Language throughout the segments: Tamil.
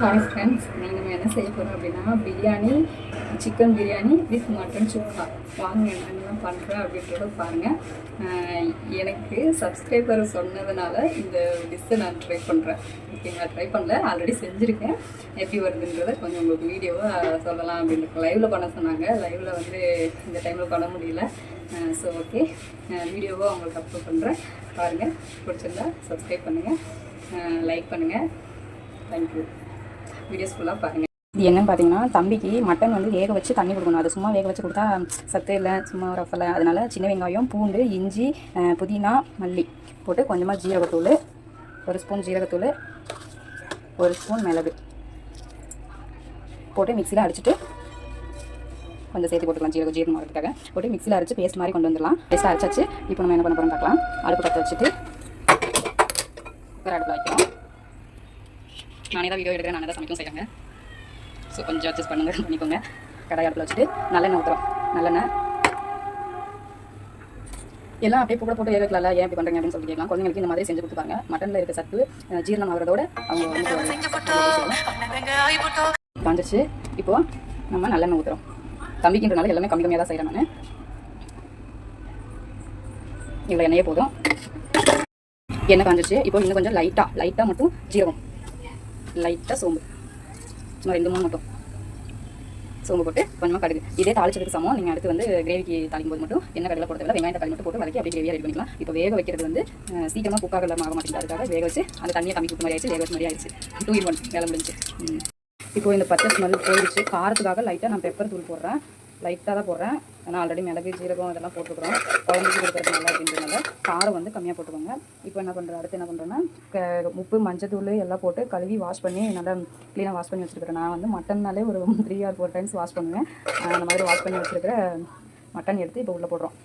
ஹாய் ஃப்ரெண்ட்ஸ் நீங்கள் என்ன செய்ய போகிறோம் அப்படின்னா biryani chicken biryani with mutton chukka வாங்க என்னென்ன பண்ணுறேன் அப்படின்றத பாருங்கள் எனக்கு சப்ஸ்கிரைபர் சொன்னதுனால இந்த டிஷ்ஷை நான் ட்ரை பண்ணுறேன் ஓகேங்களா ட்ரை பண்ணல. ஆல்ரெடி செஞ்சுருக்கேன். எப்படி வருதுன்றத கொஞ்சம் உங்களுக்கு வீடியோவாக சொல்லலாம் அப்படின்னு லைவில் பண்ண சொன்னாங்க. லைவில் வந்து இந்த டைமில் பண்ண முடியல. ஸோ ஓகே வீடியோவாக உங்களுக்கு அப்லோட் பண்ணுறேன் பாருங்கள் பிடிச்சிருந்தா சப்ஸ்கிரைப் பண்ணுங்கள் லைக் பண்ணுங்கள் தேங்க்யூ வீடியோஸ் ஃபுல்லாக பாருங்கள் இது என்னன்னு பார்த்தீங்கன்னா தம்பிக்கு மட்டன் வந்து வேக வச்சு தண்ணி கொடுக்கணும். அது சும்மா வேக வச்சு கொடுத்தா சத்து இல்லை சும்மா ரஃபலை அதனால சின்ன வெங்காயம் பூண்டு இஞ்சி புதினா மல்லி போட்டு கொஞ்சமாக ஜீரகத்தூள் ஒரு ஸ்பூன் ஜீரகத்தூள் ஒரு ஸ்பூன் மிளகு போட்டு மிக்சியில் அடிச்சுட்டு கொஞ்சம் சேர்த்து போட்டுக்கலாம். ஜீரகம் ஜீரணம் ஆகிறதுக்காக. போட்டு மிக்சியில் அரைச்சி பேஸ்ட் மாதிரி கொண்டு வந்துடலாம். பேஸ்ட் அரைச்சாச்சு. இப்போ நம்ம என்ன பண்ண போகிறோம் பார்க்கலாம். அடுப்பு பற்ற வச்சுட்டு குக்கர் அடுப்பில் வைக்கிறோம். நானே தான் வீடியோ எடுக்கிறேன் நானே தான் சமைக்கவும் செய்கிறாங்க ஸோ கொஞ்சம் அட்ஜஸ்ட் பண்ணுங்க பண்ணிக்கோங்க. கடாய் அடுப்பில் வச்சுட்டு நல்லெண்ணெய் ஊற்றுறோம் நல்லெண்ணெய். எல்லாம் அப்படியே கூட போட்டு வேகக்கல ஏன் இப்படி பண்ணுறீங்க அப்படின்னு சொல்லி கேட்கலாம். குழந்தைங்களுக்கு இந்த மாதிரி செஞ்சு கொடுத்துப்பாங்க. மட்டனில் இருக்க சத்து ஜீரணம் ஆகிறதோட அவங்க வந்து காஞ்சிருச்சு. இப்போ நம்ம நல்லெண்ணெய் ஊற்றுறோம் தம்பிக்குன்றனால எல்லாமே கம்மி கம்மியாக தான் செய்கிறேன் நான். இவ்வளோ எண்ணெயே போதும். எண்ணெய் காஞ்சிருச்சு. இப்போ இன்னும் கொஞ்சம் லைட்டாக லைட்டாக மட்டும் ஜீரகம். லைட்டாக சோம்பு. சும்மா ரெண்டு மூணு மட்டும். சோம்பு போட்டு கொஞ்சமாக கடுகு. இதே தாளிச்சதுக்கு சமம். நீங்கள் அடுத்து வந்து கிரேவிக்கு தாளிக்கும் போது மட்டும் என்ன கடையில் போடுறதில்ல வெங்காயம் தக்காளி மட்டும் போட்டு வதக்கி அப்படியே கிரேவியாக ரெடி பண்ணிக்கலாம். இப்போ வேக வைக்கிறது வந்து சீக்கிரமாக குக்காக ஆக மாட்டேங்குது. அதுக்காக வேக வச்சு அந்த தண்ணியை கம்மி கொடுத்த மாதிரி ஆயிடுச்சு வேக வச்ச மாதிரி ஆயிடுச்சு. டூ இன் ஒன் வேலை முடிஞ்சு இப்போது இப்போ இந்த பச்சை ஸ்மெல் போயிடுச்சு. காரத்துக்காக லைட்டாக நான் பெப்பர் தூள் போடுறேன். லைட்டாக தான் போடுறேன். ஏன்னா ஆல்ரெடி மிளகு ஜீரகம் இதெல்லாம் போட்டுக்கிறோம் குழம்புக்கு கொடுக்குறது நல்லா அப்படின்றதுனால காரம் வந்து கம்மியாக போட்டுக்கோங்க. இப்போ என்ன பண்ணுறேன் அடுத்து என்ன பண்ணுறேன்னா க- உப்பு மஞ்சத்தூள் எல்லாம் போட்டு கழுவி வாஷ் பண்ணி நல்லா க்ளீனாக வாஷ் பண்ணி வச்சுருக்கிறேன். நான் வந்து மட்டன்னாலே ஒரு three or four times wash பண்ணுவேன். அந்த மாதிரி வாஷ் பண்ணி வச்சுருக்கிற மட்டன் எடுத்து இப்போ உள்ளே போடுறோம்.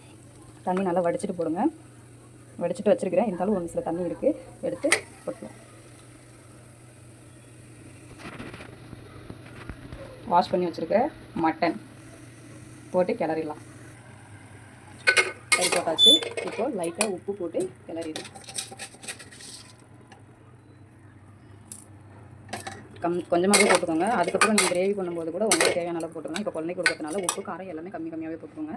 தண்ணி நல்லா வடிச்சிட்டு போடுங்க. வடிச்சிட்டு வச்சுருக்கிறேன். இருந்தாலும் ஒரு சில தண்ணி இருக்குது எடுத்து போட்டுருவோம் வாஷ் பண்ணி வச்சுருக்க மட்டன் போட்டு கிளறிடலாம். கறி போட்டாச்சு இப்போ லைட்டாக உப்பு போட்டு கிளறிடலாம். கம் கொஞ்சமாகவே போட்டுக்கோங்க. அதுக்கப்புறம் நீங்கள் கிரேவி பண்ணும்போது கூட உங்களுக்கு தேவையான அளவு போட்டுருங்க இப்போ குழந்தைக்கு கொடுக்கறதுனால உப்பு காரம் எல்லாமே கம்மி கம்மியாகவே போட்டுக்கோங்க.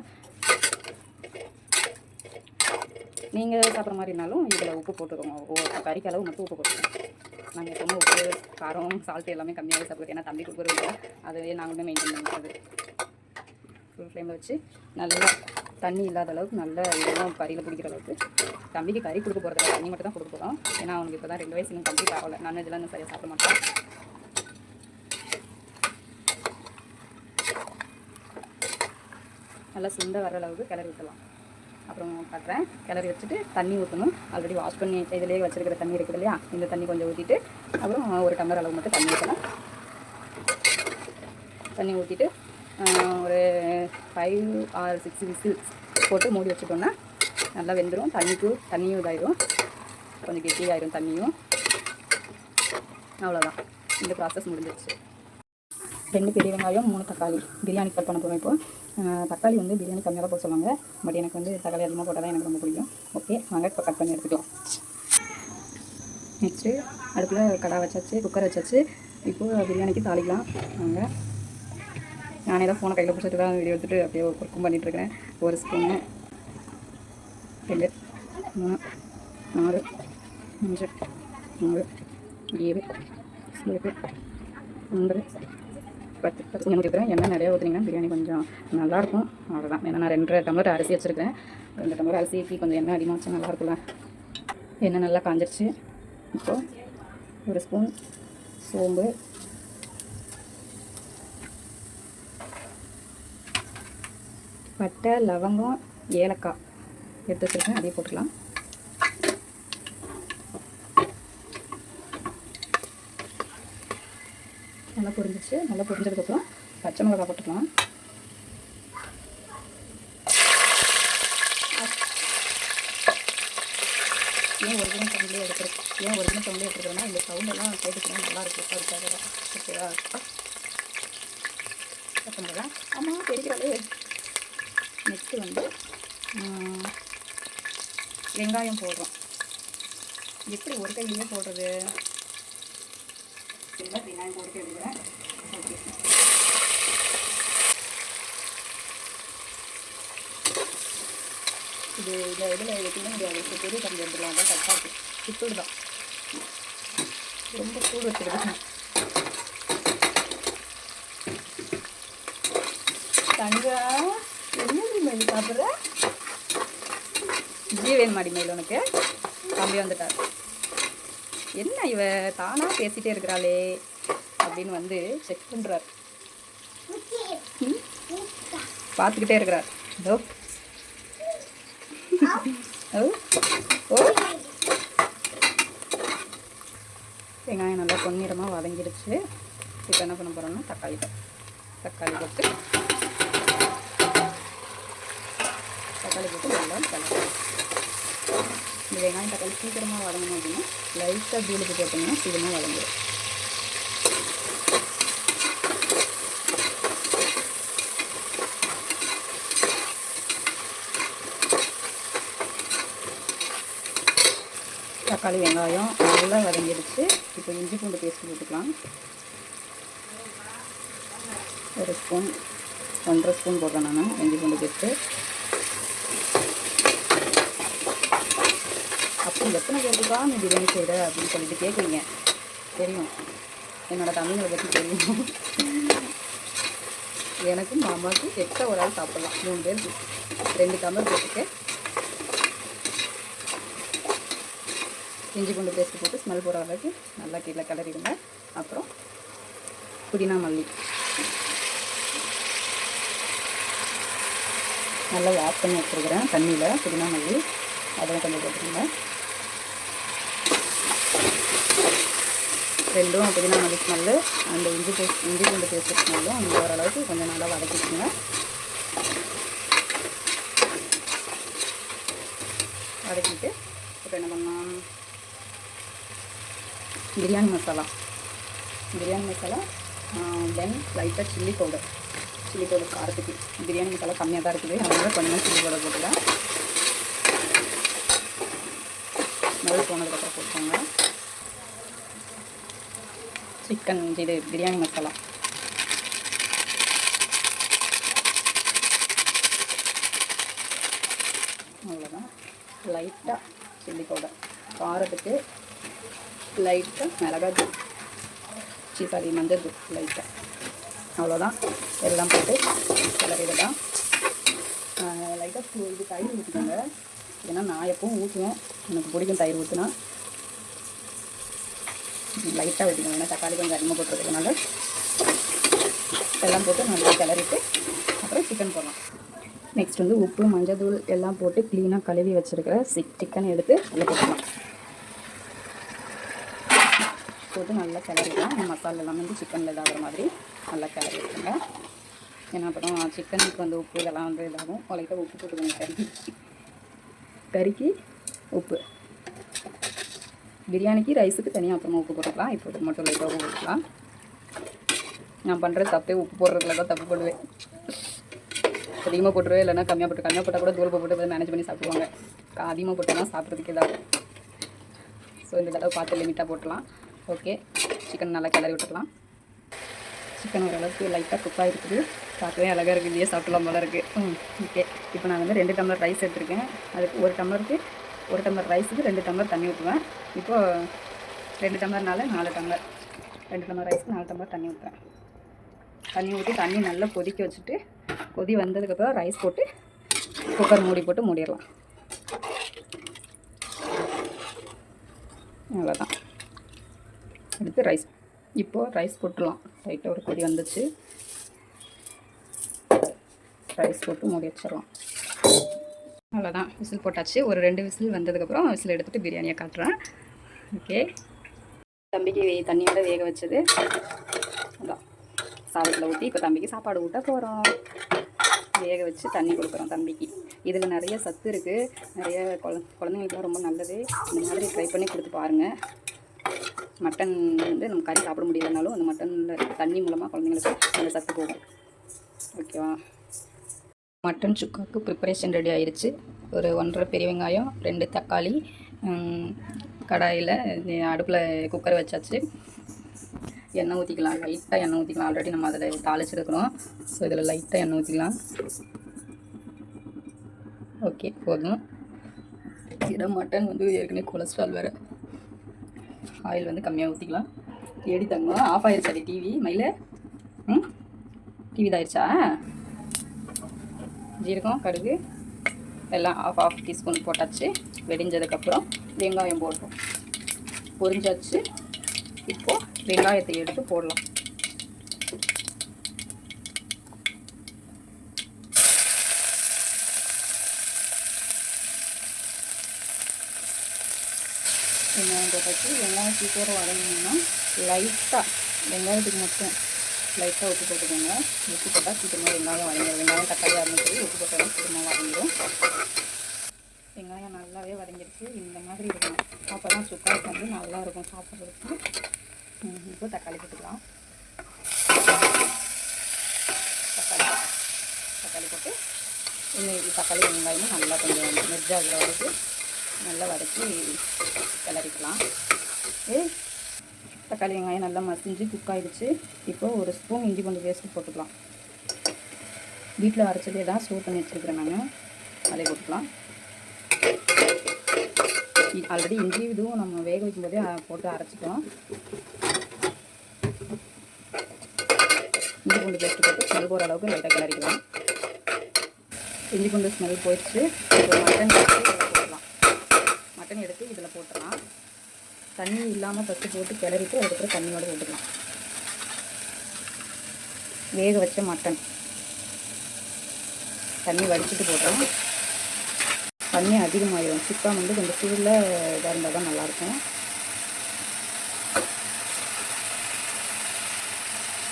நீங்கள் சாப்பிட்ற மாதிரினாலும் இதில் உப்பு போட்டுக்கோங்க. கறிக்கு அளவு மட்டும் உப்பு போட்டுக்கோங்க. நாங்கள் எப்போவுமே உப்பு காரம் சால்ட் எல்லாமே கம்மியாகவே சாப்பிடுவோம். ஏன்னா தம்பி கொடுக்குறது இல்லை. அதுவே நாங்களுமே மெயின்டைன் பண்ணுறது ஃபுல் ஃப்ளேமில் வச்சு நல்லா தண்ணி இல்லாத அளவுக்கு நல்ல இதெல்லாம் கறியில் பிடிக்கிற அளவுக்கு தம்பிக்கு கறி கொடுக்க போகிறதில்ல தண்ணி மட்டும் தான் கொடுக்க போகிறோம் ஏன்னா அவனுக்கு இப்போ தான் ரெண்டு வயசு இன்னும் கம்ப்ளீட் ஆகலை. நான்வெஜ்லாம் இன்னும் சரியாக சாப்பிட மாட்டோம் நல்லா சுண்ட வர அளவுக்கு கிளறி ஊற்றலாம் அப்புறம் கட்டுறேன். கிளறி வச்சுட்டு தண்ணி ஊற்றணும் ஆல்ரெடி வாஷ் பண்ணி இதிலேயே வச்சிருக்கிற தண்ணி இருக்குது இல்லையா? இந்த தண்ணி கொஞ்சம் ஊற்றிட்டு அப்புறம் ஒரு டம்ளர் அளவு மட்டும் தண்ணி ஊற்றலாம் தண்ணி ஊற்றிட்டு ஒரு ஃபைவ் ஆர் சிக்ஸ் விசில்ஸ் போட்டு மூடி வச்சுட்டோன்னா நல்லா வெந்துடும் தண்ணிக்கு தண்ணியும் இதாயிடும் கொஞ்சம் கெட்டியாயிரும் தண்ணியும். அவ்வளோதான் இந்த ப்ராசஸ் முடிஞ்சிருச்சு. ரெண்டு பெரிய வெங்காயம் மூணு தக்காளி. பிரியாணி கட் பண்ண போகிறோம் இப்போது தக்காளி வந்து பிரியாணி கம்மியாக தான் போட சொல்லுவாங்க. பட் எனக்கு வந்து தக்காளி அதிகமாக போட்டால் தான் எனக்கு ரொம்ப பிடிக்கும். ஓகே வாங்க இப்போ கட் பண்ணி எடுத்துக்கலாம். நெக்ஸ்ட்டு அடுப்பில் கடா வச்சாச்சு குக்கர் வச்சாச்சு. இப்போது பிரியாணிக்கு தாளிக்கலாம். வாங்க. நானே தான் ஃபோனை கையில் பிடிச்சிட்டு தான் வீடியோ எடுத்துகிட்டு அப்படியே ஒர்க்கும் பண்ணிகிட்ருக்கிறேன் ஒரு ஸ்பூனு ரெண்டு மூணு நாலு அஞ்சு ஆறு ஏழு ஏழு ஒன்பது பத்து பத்து. எண்ணூற்றி ஊற்றுறேன் எண்ணெய் நிறையா ஊற்றுனீங்கன்னா பிரியாணி கொஞ்சம் நல்லாயிருக்கும். அவ்வளோதான் ஏன்னா நான் ரெண்டரை டம்ளர் அரிசி வச்சுருக்கேன் ரெண்டு டம்ளர் அரிசி ஊற்றி கொஞ்சம் எண்ணெய் அதிகமாக வச்சா நல்லாயிருக்கும்ல. எண்ணெய் நல்லா காஞ்சிருச்சு. இப்போது ஒரு ஸ்பூன் சோம்பு பட்டை லவங்கம் ஏலக்காய். எடுத்து வச்சுருக்கேன். அதையும் போட்டுக்கலாம். நல்லா பொரிஞ்சிச்சு நல்லா பொரிஞ்சதுக்கப்புறம் பச்சை மிளகாய் போட்டுக்கலாம். ஏன் ஒரிஜினல் சவுண்ட்லேயே எடுத்துருக்கு ஏன் ஒரிஜினல் சவுண்ட்லேயே எடுத்துருக்கோம்னா இந்த சவுண்டெல்லாம் கேட்டுக்கிறேன் நல்லா இருக்கும் அதுக்காக தான். ஓகேவா? பச்சை மிளகா ஆமாம் தெரிகிறாளே நெக்ஸ்ட்டு வந்து வெங்காயம் போடுறோம். எப்படி ஒரு கையிலேயே போடுறது? வெங்காயம் போட்டு எடுக்கிறேன் ஓகே. இது இந்த இதில் வைக்கணும் முடியாது. பெரிய கம்பி எடுத்துக்கலாம் தான் கரெக்டாக சித்தூடு தான் ரொம்ப சூடு வச்சுருக்கேன். தங்கா என்ன சாப்பிட்ற ஜீவன் மாடி மயில் உனக்கு. தம்பி வந்துட்டார். என்ன இவ தானாக பேசிகிட்டே இருக்கிறாளே அப்படின்னு வந்து செக் பண்ணுறார் பார்த்துக்கிட்டே இருக்கிறார். இதோ. ஓ ஓ. வெங்காயம் நல்லா பொன்னிறமாக வதங்கிடுச்சு. இப்போ என்ன பண்ண போகிறோம்னா தக்காளி தான் தக்காளி போட்டு தக்காளி போட்டு நல்லா கலக்கணும். இந்த வெங்காயம் தக்காளி சீக்கிரமாக வதங்கணும் அப்படின்னா லைட்டாக தூளுக்கு போட்டிங்கன்னா சீக்கிரமாக வதங்கிடும். தக்காளி வெங்காயம் நல்லா வதங்கிடுச்சு. இப்போ இஞ்சி பூண்டு பேஸ்ட் போட்டுக்கலாம். ஒரு ஸ்பூன் ஒன்றரை ஸ்பூன் போடுறேன் நான் இஞ்சி பூண்டு பேஸ்ட்டு அப்போ எத்தனை பேருக்குக்கா நீ பிரியாணி செய்கிற அப்படின்னு சொல்லிட்டு கேட்குறீங்க தெரியும். என்னோடய தமிழை பற்றி தெரியும். எனக்கும் மாமாவுக்கு எக்ஸ்ட்ரா ஒரு ஆள் சாப்பிட்லாம். மூணு பேருக்கு ரெண்டு டம்ளர் போட்டுட்டு இஞ்சி பூண்டு பேஸ்ட் போட்டு ஸ்மெல் போகிற அளவுக்கு நல்லா கீழே கிளறிடுங்க. அப்புறம் புதினா மல்லி. நல்லா வாஷ் பண்ணி வச்சுருக்கிறேன் தண்ணியில் புதினா மல்லி. அதெல்லாம் கொஞ்சம் போட்டுருங்க ரெண்டும் புதினா மல்லி ஸ்மெல்லு. அந்த இஞ்சி பேஸ்ட் இஞ்சி பூண்டு பேஸ்ட் ஸ்மெல்லும் அந்த ஓரளவுக்கு கொஞ்சம் நல்லா வதக்கிக்கோங்க. வதக்கிட்டு இப்போ என்ன பண்ணலாம்? பிரியாணி மசாலா. பிரியாணி மசாலா தென் லைட்டாக சில்லி பவுடர் சில்லி பவுடர் காரத்துக்கு. பிரியாணி மசாலா கம்மியாக தான் இருக்குது. அதனால கொஞ்சமாக சில்லி பவுடர் போட்டுக்கலாம் ஸ்மெல் போனதுக்கப்புறம் போட்டுக்கோங்க சிக்கன் இது பிரியாணி மசாலா. அவ்வளோதான் லைட்டாக சில்லி பவுடர் காரத்துக்கு லைட்டாக மிளகாய் தூள். சி சாரி மஞ்சள் தூள் லைட்டாக அவ்வளோதான் எல்லாம் போட்டு கிளறிடலாம் லைட்டாக இது தயிர் ஊற்றிக்கோங்க ஏன்னா நான் எப்பவும் ஊற்றுவேன் எனக்கு பிடிக்கும் தயிர் ஊற்றினா லைட்டாக ஊற்றிக்கணும் ஏன்னா தக்காளி கொஞ்சம் அதிகமாக போட்டுருக்கனால எல்லாம் போட்டு நல்லா கிளறிட்டு அப்புறம் சிக்கன் போடலாம். நெக்ஸ்ட் வந்து உப்பு மஞ்சள் தூள் எல்லாம் போட்டு க்ளீனாக கழுவி வச்சுருக்கிற சிக் சிக்கன் எடுத்து அதில் போட்டுக்கலாம். போட்டு நல்லா கிளறிக்கலாம் இந்த மசாலா எல்லாம் வந்து சிக்கனில் இதாகிற மாதிரி நல்லா கிளறி விட்டுருங்க ஏன்னா அப்புறம் சிக்கனுக்கு வந்து உப்பு இதெல்லாம் வந்து இதாகும். லைட்டாக உப்பு போட்டுக்கோங்க கறி கறிக்கு உப்பு. பிரியாணிக்கு ரைஸுக்கு தனியாக அப்புறமா உப்பு போட்டுக்கலாம். இப்போ இது மட்டும் லைட்டாக உப்பு போட்டுக்கலாம். நான் பண்ணுற தப்பே. உப்பு போடுறதுல தான் தப்பு போடுவேன். அதிகமாக போட்டுருவேன் இல்லைன்னா கம்மியாக போட்டு கம்மியாக போட்டால் கூட தூரம் போட்டு மேனேஜ் பண்ணி சாப்பிடுவாங்க. அதிகமாக போட்டோம்னா சாப்பிட்றதுக்கு இதாகும் ஸோ இந்த தடவை பார்த்து லிமிட்டாக போட்டலாம் ஓகே சிக்கன் நல்லா கிளறி விட்டுக்கலாம். சிக்கன் ஓரளவுக்கு லைட்டாக குக்காக இருக்குது பார்க்கவே அழகாக இருக்குது இல்லையே சாப்பிடலாம் போல இருக்குது ம் ஓகே இப்போ நான் வந்து ரெண்டு டம்ளர் ரைஸ் எடுத்திருக்கேன். அதுக்கு ஒரு டம்ளருக்கு ஒரு டம்ளர் ரைஸுக்கு ரெண்டு டம்ளர் தண்ணி ஊற்றுவேன் இப்போது ரெண்டு டம்ளர்னால நாலு டம்ளர். ரெண்டு டம்ளர் ரைஸ்க்கு நாலு டம்ளர் தண்ணி ஊற்றுவேன் தண்ணி ஊற்றி தண்ணி நல்லா கொதிக்க வச்சுட்டு கொதி வந்ததுக்கப்புறம் ரைஸ் போட்டு குக்கர் மூடி போட்டு மூடிடலாம். அவ்வளோதான் எடுத்து ரைஸ். இப்போது ரைஸ் போட்டுடலாம். லைட்டாக ஒரு கொதி வந்துச்சு. ரைஸ் போட்டு மூடி வச்சிடலாம். அவ்வளோதான் விசில் போட்டாச்சு. ஒரு ரெண்டு விசில் வந்ததுக்கப்புறம் விசில் எடுத்துகிட்டு பிரியாணியை காட்டுறேன். ஓகே. தம்பிக்கு தண்ணியோட வேக வச்சது. அதான். சாதத்தில் ஊற்றி இப்போ தம்பிக்கு சாப்பாடு ஊட்ட போகிறோம் வேக வச்சு தண்ணி கொடுக்குறோம் தம்பிக்கு. இதில் நிறைய சத்து இருக்குது நிறைய குழ குழந்தைங்களுக்குலாம் ரொம்ப நல்லது. இந்த மாதிரி ட்ரை பண்ணி கொடுத்து பாருங்கள் மட்டன் வந்து நம்ம கறி சாப்பிட முடியலனாலும் அந்த மட்டனில் தண்ணி மூலமாக குழந்தைங்களுக்கு அந்த சத்து போகும். ஓகேவா? மட்டன் சுக்காவுக்கு ப்ரிப்பரேஷன் ரெடி ஆயிடுச்சு ஒரு ஒன்றரை பெரிய வெங்காயம் ரெண்டு தக்காளி கடாயில் அடுப்பில் குக்கர் வச்சாச்சு. எண்ணெய் ஊற்றிக்கலாம் லைட்டாக எண்ணெய் ஊற்றிக்கலாம் ஆல்ரெடி நம்ம அதில் தாளிச்சிருக்கிறோம். ஸோ இதில் லைட்டாக எண்ணெய் ஊற்றிக்கலாம் ஓகே போதும். இடம் மட்டன் வந்து ஏற்கனவே கொலஸ்ட்ரால் வேறு. ஆயில் வந்து கம்மியாக ஊற்றிக்கலாம் தேடி தங்கம் ஆஃப் அது டிவி மயில? ம்? டிவி இதாயிருச்சா? ஜீரகம் கடுகு எல்லாம் ஆஃப் ஆஃப் டீஸ்பூன் போட்டாச்சு. வெடிஞ்சதுக்கப்புறம் வெங்காயம் போட்டோம் பொரிஞ்சாச்சு. இப்போது வெங்காயத்தை எடுத்து போடலாம். வெங்காயம் போட்டாச்சு. வெங்காயம் சீக்கிரம் வதங்கணும்னா லைட்டாக வெங்காயத்துக்கு மட்டும் லைட்டாக உப்பு போட்டுக்கோங்க. உப்பு போட்டால் சீக்கிரமாக வெங்காயம் வதங்கிடும் வெங்காயம் தக்காளி அரைஞ்சி உப்பு போட்டாலும் சீக்கிரமாக வதங்கிடும் வெங்காயம் நல்லாவே வதங்கிடுச்சு. இந்த மாதிரி இருக்கும் அப்போ தான் சுக்காக்கு வந்து நல்லா இருக்கும் சாப்பிட்றதுக்கு. இப்போ தக்காளி போட்டுக்கலாம். தக்காளி தக்காளி போட்டு இன்னும் தக்காளி வெங்காயமும் நல்லா கொஞ்சம் மெர்ஜாகிற வரைக்கும் நல்லா வதக்கி கிளறிக்கலாம். ஏ தக்காளி வெங்காயம் நல்லா மசிஞ்சு குக் ஆகிடுச்சு இப்போ ஒரு ஸ்பூன் இஞ்சி பூண்டு பேஸ்ட்டு போட்டுக்கலாம். வீட்டில் அரைச்சதே தான் ஸ்டோர் பண்ணி வச்சுருக்கிறேன் நான். அதை போட்டுக்கலாம். ஆல்ரெடி இஞ்சி இதுவும் நம்ம வேக வைக்கும் போதே போட்டு அரைச்சிட்டோம். இஞ்சி பூண்டு பேஸ்ட்டு போட்டு ஸ்மெல் போகிற அளவுக்கு லைட்டாக கிளறிக்கலாம். இஞ்சி பூண்டு ஸ்மெல் போயிடுச்சு. மட்டன் மட்டன் எடுத்து இதில் போட்டுடலாம் தண்ணி இல்லாமல் ஃபஸ்ட்டு போட்டு கிளறிட்டு அதுக்கப்புறம் தண்ணியோடு போட்டுக்கலாம் வேக வச்ச மட்டன். தண்ணி வடிச்சிட்டு போட்டோம். தண்ணி அதிகமாகிடும் சிக்கன் வந்து கொஞ்சம் சூடில் இதாக இருந்தால் தான் நல்லாயிருக்கும்.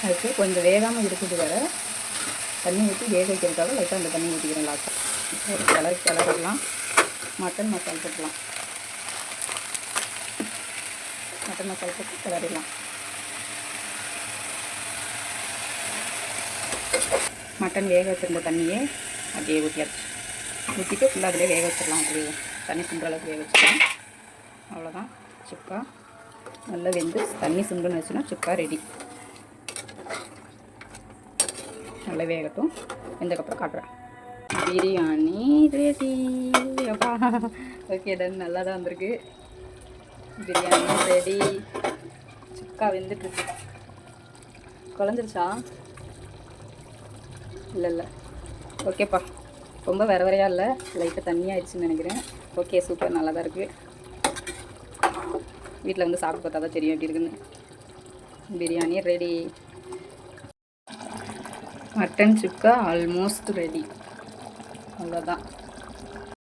அதுக்கு கொஞ்சம் வேகாமல் இருக்குது வர தண்ணி ஊற்றி வேக வைக்கிறதுக்காக லைட்டாக அந்த தண்ணி ஊற்றிக்கிறேன் லாஸ்ட்டாக ஒரு கிளறி கிளறிடலாம். மட்டன் மசாலா போட்டுக்கலாம். மட்டன் மசாலா போட்டு கிளறிடலாம். மட்டன் வேக வச்சிருந்த தண்ணியே அப்படியே ஊற்றியாச்சு ஊற்றிட்டு ஃபுல்லாக அதிலே வேக வச்சிடலாம். அப்படியே தண்ணி சுண்டுற அளவுக்கு வேக வச்சிடலாம். அவ்வளோதான் சுக்கா நல்லா வெந்து தண்ணி சுண்டுன்னு வச்சுன்னா சுக்கா ரெடி நல்லா வேகட்டும். வெந்ததுக்கப்புறம் காட்டுறேன். பிரியாணி ரெடி அப்பா. ஓகே டன் நல்லா தான் வந்திருக்கு. பிரியாணி ரெடி சுக்கா வெந்துட்டுருக்கு. குழஞ்சிருச்சா இல்லை இல்லை. ஓகேப்பா ரொம்ப வர வரையா இல்லை. லைட்டாக தண்ணியாகிடுச்சுன்னு நினைக்கிறேன். ஓகே சூப்பர் நல்லா தான் இருக்குது வீட்டில் வந்து சாப்பிட்டு பார்த்தா தான் தெரியும் எப்படி இருக்குன்னு. Biryani ready mutton chukka almost ready அவ்வளோதான்